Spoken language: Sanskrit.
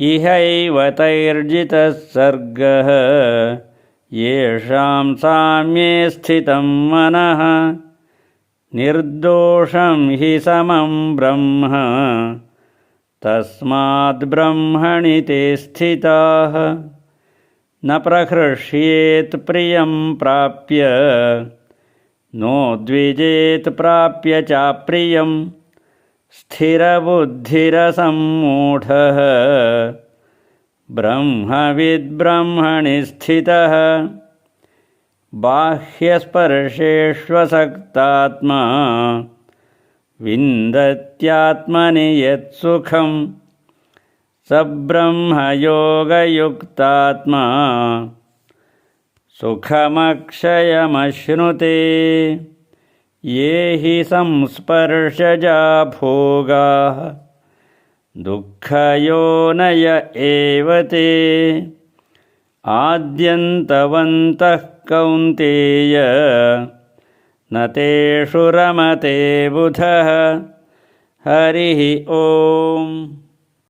इहैव तैर्जितः सर्गः येषां साम्ये स्थितं मनः निर्दोषं हि समं ब्रह्म तस्माद्ब्रह्मणि ते स्थिताः। न प्रहृष्येत् प्रियं प्राप्य नो द्विजेत् प्राप्य चाप्रियं स्थिरबुद्धिरसम्मूढः। ब्रह्मविद्ब्रह्मणि स्थितः बाह्यस्पर्शेष्वसक्तात्मा। विन्दत्यात्मनि यत्सुखं स ब्रह्मयोगयुक्तात्मा सुखमक्षयमश्नुते ये हि संस्पर्शजा भोगाः दुःखयोनय एव ते। आद्यन्तवन्तः कौन्तेय न तेषु रमते बुधः। हरिः ओम्